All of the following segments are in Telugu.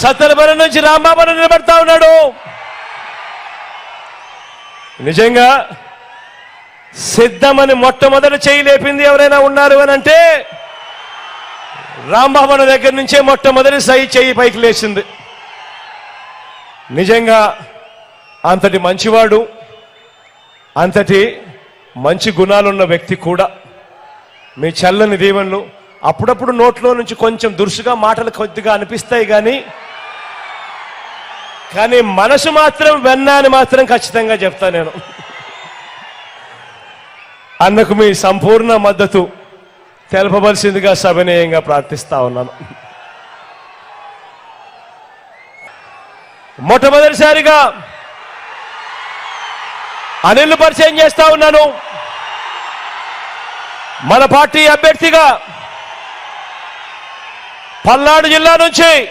సత్తెనపల్లి నుంచి రాంబాబు నిలబడతా ఉన్నాడు. నిజంగా సిద్ధమని మొట్టమొదటి చేయి లేపింది ఎవరైనా ఉన్నారు అని అంటే రాంబాబు దగ్గర నుంచే మొట్టమొదటి సై చేయి పైకి లేచింది. నిజంగా అంతటి మంచివాడు అంతటి మంచి గుణాలున్న వ్యక్తి కూడా మీ చల్లని దీవెనలు అప్పుడప్పుడు నోట్లో నుంచి కొంచెం దురుసుగా మాటలు కొద్దిగా అనిపిస్తాయి కానీ కానీ మనసు మాత్రం వెన్న అని మాత్రం ఖచ్చితంగా చెప్తా నేను. అన్నకు మీ సంపూర్ణ మద్దతు తెలపవలసిందిగా సవినయంగా ప్రార్థిస్తా ఉన్నాను. మొట్టమొదటిసారిగా అనిల్ పరిచయం చేస్తా ఉన్నాను. మన పార్టీ అభ్యర్థిగా పల్నాడు జిల్లా నుంచి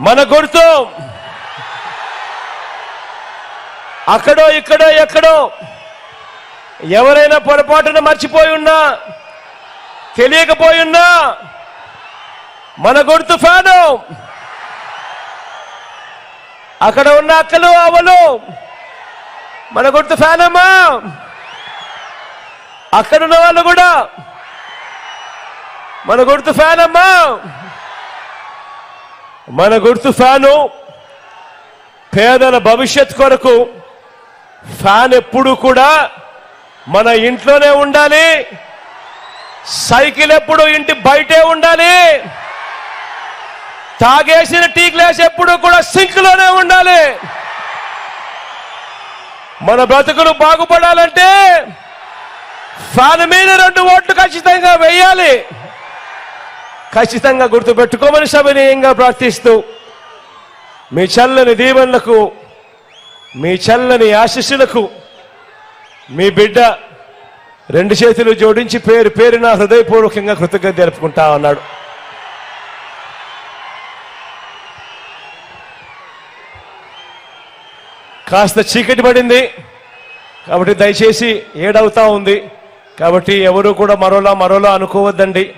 మన గుర్తు. అక్కడో ఇక్కడో ఎక్కడో. ఎవరైనా పొరపాటున మర్చిపోయి ఉన్నా తెలియకపోయి ఉన్నా మన గుర్తు ఫ్యాను. అక్కడ ఉన్న అక్కలు అవలు మన గుర్తు ఫ్యానమ్మా. అక్కడున్న వాళ్ళు కూడా మన గుర్తు ఫ్యానమ్మా. మన గుర్తు ఫ్యాను. పేదల భవిష్యత్ కొరకు ఫ్యాన్ ఎప్పుడు కూడా మన ఇంట్లోనే ఉండాలి. సైకిల్ ఎప్పుడు ఇంటి బయటే ఉండాలి. తాగేసిన టీ గ్లాస్ ఎప్పుడు కూడా సింక్లోనే ఉండాలి. మన బ్రతుకులు బాగుపడాలంటే ఫ్యాన్ మీద రెండు ఓట్లు ఖచ్చితంగా వేయాలి. ఖచ్చితంగా గుర్తుపెట్టుకోమని సభనీయంగా ప్రార్థిస్తూ. మీ చల్లని దీవెనలకు మీ చల్లని ఆశీస్సులకు మీ బిడ్డ రెండు చేతులు జోడించి పేరు పేరు నా హృదయపూర్వకంగా కృతజ్ఞత జరుపుకుంటా ఉన్నాడు. కాస్త చీకటి పడింది. కాబట్టి దయచేసి ఏడవుతా ఉంది. కాబట్టి ఎవరు కూడా మరోలా మరోలా అనుకోవద్దండి.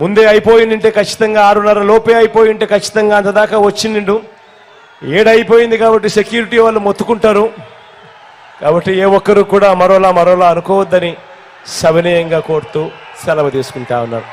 ముందే అయిపోయిందంటే ఖచ్చితంగా ఆరున్నర లోపే అయిపోయింటే ఖచ్చితంగా అంతదాకా వచ్చిండు. ఏడైపోయింది కాబట్టి సెక్యూరిటీ వాళ్ళు మొత్తుకుంటారు. కాబట్టి ఏ ఒక్కరు కూడా మరోలా మరోలా అనుకోవద్దని సవినయంగా కోరుతూ సెలవు తీసుకుంటా ఉన్నారు.